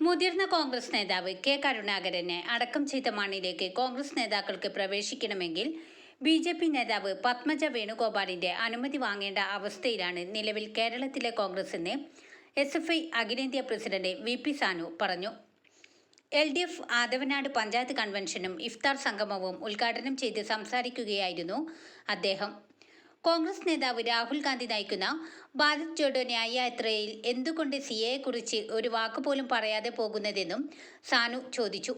മുതിർന്ന കോൺഗ്രസ് നേതാവ് കെ കരുണാകരനെ അടക്കം ചെയ്ത മണ്ണിലേക്ക് കോൺഗ്രസ് നേതാക്കൾക്ക് പ്രവേശിക്കണമെങ്കിൽ ബി ജെ പി നേതാവ് പത്മജ വേണുഗോപാലിന്റെ അനുമതി വാങ്ങേണ്ട അവസ്ഥയിലാണ് നിലവിൽ കേരളത്തിലെ കോൺഗ്രസ് എന്ന് എസ് എഫ് ഐ അഖിലേന്ത്യാ പ്രസിഡന്റ് വി പി സാനു പറഞ്ഞു. L D F Athavanad panchayat കൺവെൻഷനും ഇഫ്താർ സംഗമവും ഉദ്ഘാടനം ചെയ്ത് സംസാരിക്കുകയായിരുന്നു അദ്ദേഹം. കോൺഗ്രസ് നേതാവ് രാഹുൽ ഗാന്ധി നയിക്കുന്ന ഭാരത് ജോഡോ ന്യായയാത്രയിൽ എന്തുകൊണ്ട് സി എ കുറിച്ച് ഒരു വാക്ക് പോലും പറയാതെ പോകുന്നതെന്നും സാനു ചോദിച്ചു.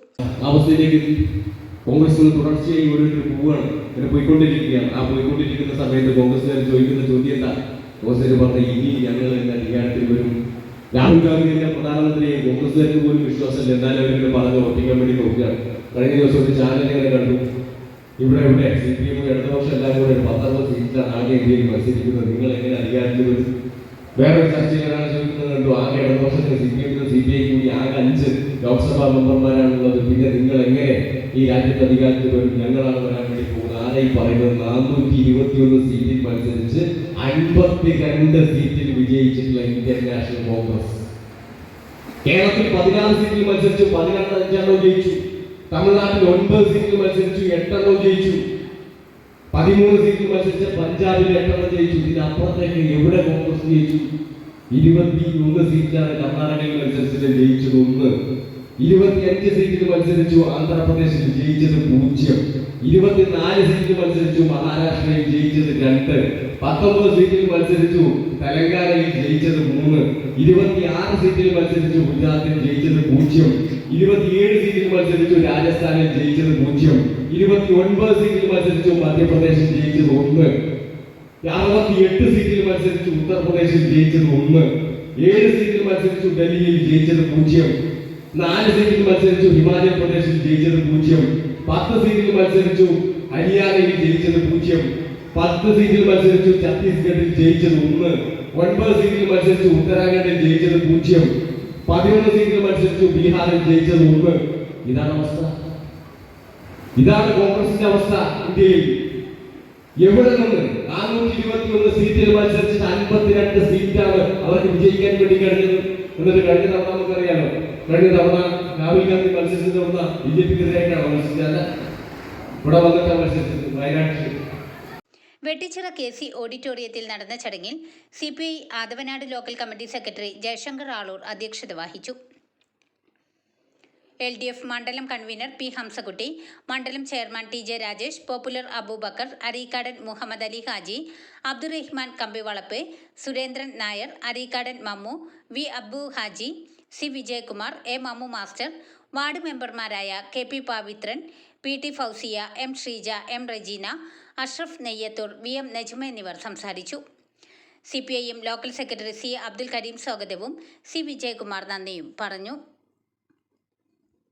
കോൺഗ്രസ് തുടർച്ചയായി ഓരോരുത്തർ പോവുകയാണ്. ഇങ്ങനെ പോയിക്കൊണ്ടിരിക്കുകയാണ്. ആ പോയിക്കൊണ്ടിരിക്കുന്ന സമയത്ത് കോൺഗ്രസ്സുകാർ ചോദിക്കുന്ന ചോദ്യം എന്താ? കോൺഗ്രസ്സുകാർ പറഞ്ഞ ഇനി ഞങ്ങൾ എന്ന അധികാരത്തിൽ വരും? രാഹുൽ ഗാന്ധി എന്ന പ്രധാനമന്ത്രിയെ കോൺഗ്രസ്സുകാർക്ക് പോലും വിശ്വാസമില്ല. എന്നാലും അവരിങ്ങനെ പറഞ്ഞ് ഉറപ്പിക്കാൻ വേണ്ടി നോക്കുകയാണ്. കഴിഞ്ഞ ദിവസം ഒരു ചാനലിങ്ങനെ കണ്ടു. ഇവിടെ ഇവിടെ സി പി എം ഇടതുപക്ഷം എല്ലാം കൂടെ ഒരു പത്തൊമ്പത് സീറ്റിലാണ് ആകെ ഇന്ത്യയിൽ മത്സരിക്കുന്നത്. നിങ്ങൾ എങ്ങനെ അധികാരത്തിൽ വരും? വേറൊരു ചെയ്യാനാണ് ചോദിക്കുന്നത് കണ്ടു. ആകെ ഇടതുപക്ഷത്തിന് സി പി എമ്മിനും സി പി ഐ കൂടി ആകെ അഞ്ച് ലോക്സഭാ മെമ്പർമാരാണുള്ളത്. പിന്നെ നിങ്ങൾ എങ്ങനെ ഈ രാജ്യത്ത് അധികാരത്തിൽ വരും? ഞങ്ങളാണ് വരാൻ വേണ്ടി പോകുന്നത്. ആരായി പറയുന്നത്? നാനൂറ്റി ഇരുപത്തി ഒന്ന് സീറ്റിൽ മത്സരിച്ച് അൻപത്തി രണ്ട് സീറ്റിൽ വിജയിച്ചിട്ടുള്ള ഇന്ത്യൻ നാഷണൽ കോൺഗ്രസ്. കേരളത്തിൽ പതിനാറ് സീറ്റിൽ മത്സരിച്ചു. പതിനെട്ട് അഞ്ചാണോ ജയിച്ചു. തമിഴ്നാട്ടിൽ ഒൻപത് സീറ്റിൽ മത്സരിച്ചു എട്ടെണ്ണം ജയിച്ചു. പതിമൂന്ന് സീറ്റിൽ മത്സരിച്ച പഞ്ചാബിൽ എട്ടെണ്ണം ജയിച്ചു. ഇതിനപ്പുറത്തേക്ക് എവിടെ കോൺഗ്രസ് ജയിച്ചു? ഇരുപത്തി ഒന്ന് സീറ്റിലാണ് കർണാടകയിൽ മത്സരിച്ചത് ജയിച്ചത് ഒന്ന്. ഇരുപത്തിയഞ്ച് സീറ്റിൽ മത്സരിച്ചു ആന്ധ്രാപ്രദേശിൽ ജയിച്ചത് പൂജ്യം. ഇരുപത്തിനാല് സീറ്റിൽ മത്സരിച്ചു മഹാരാഷ്ട്രയിൽ ജയിച്ചത് രണ്ട്. പത്തൊമ്പത് സീറ്റിൽ മത്സരിച്ചു തെലങ്കാനയിൽ ജയിച്ചത് മൂന്ന്. ഇരുപത്തിയാറ് സീറ്റിൽ മത്സരിച്ചു ഗുജറാത്തിൽ ജയിച്ചത് പൂജ്യം. ഇരുപത്തിയേഴ് സീറ്റിൽ മത്സരിച്ചു രാജസ്ഥാനിൽ ജയിച്ചത് പൂജ്യം. ഇരുപത്തി ഒൻപത് സീറ്റിൽ മത്സരിച്ചു മധ്യപ്രദേശിൽ ജയിച്ചത് ഒന്ന്. അറുപത്തിയെട്ട് സീറ്റിൽ മത്സരിച്ചു ഉത്തർപ്രദേശിൽ ജയിച്ചത് ഒന്ന്. ഏഴ് സീറ്റിൽ മത്സരിച്ചു ഡൽഹിയിൽ ജയിച്ചത് പൂജ്യം. നാല് സീറ്റിൽ മത്സരിച്ചു ഹിമാചൽ പ്രദേശിൽ ജയിച്ചത് പൂജ്യം. പത്ത് സീറ്റിൽ മത്സരിച്ചു ഹരിയാനയിൽ ജയിച്ചത് പൂജ്യം. പത്ത് സീറ്റിൽ മത്സരിച്ചു ഛത്തീസ്ഗഡിൽ ജയിച്ചത് ഒന്ന്. ഒൻപത് സീറ്റിൽ മത്സരിച്ചു ഉത്തരാഖണ്ഡിൽ ജയിച്ചത് പൂജ്യം. പതിനൊന്ന് സീറ്റിൽ മത്സരിച്ചു ബീഹാറിൽ ജയിച്ചത് മുമ്പ് ഇതാണ് അവസ്ഥ. ഇതാണ് കോൺഗ്രസിന്റെ അവസ്ഥ ഇന്ത്യയിൽ. എവിടെ നിന്ന് നാനൂറ്റി ഇരുപത്തി ഒന്ന് സീറ്റിൽ മത്സരിച്ചിട്ട് അൻപത്തിരണ്ട് സീറ്റാണ് അവർക്ക് വിജയിക്കാൻ വേണ്ടി കഴിഞ്ഞത് എന്നിട്ട് കഴിഞ്ഞ തവണ നമുക്കറിയാലോ. കഴിഞ്ഞ തവണ രാഹുൽ ഗാന്ധി മത്സരിച്ച തവണ ബി ജെ പിക്കെതിരായിട്ടാണ് മത്സരിച്ചത്? ഇവിടെ വന്നിട്ടാണ് മത്സരിച്ചത്. വയനാട്ടിൽ. വെട്ടിച്ചിറ കെ സി ഓഡിറ്റോറിയത്തിൽ നടന്ന ചടങ്ങിൽ C P I Athavanad local committee secretary Jayashankar Aloor അധ്യക്ഷത വഹിച്ചു. എൽ ഡി എഫ് മണ്ഡലം കൺവീനർ പി ഹംസകുട്ടി മണ്ഡലം chairman T J Rajesh popular Abubacker Areekkadan Muhammad Ali Haji Abdurahman Kambivalappu Surendran Nair Areekkadan Mammu V Abbu Haji C Vijayakumar A Mammu master ward മെമ്പർമാരായ K P Pavithran P T Fousiya M Sreeja M Rejina Ashraf Neyyathur V M Najma എന്നിവർ സംസാരിച്ചു. C P I M local secretary C Abdul Kareem സ്വാഗതവും C Vijayakumar നന്ദിയും പറഞ്ഞു.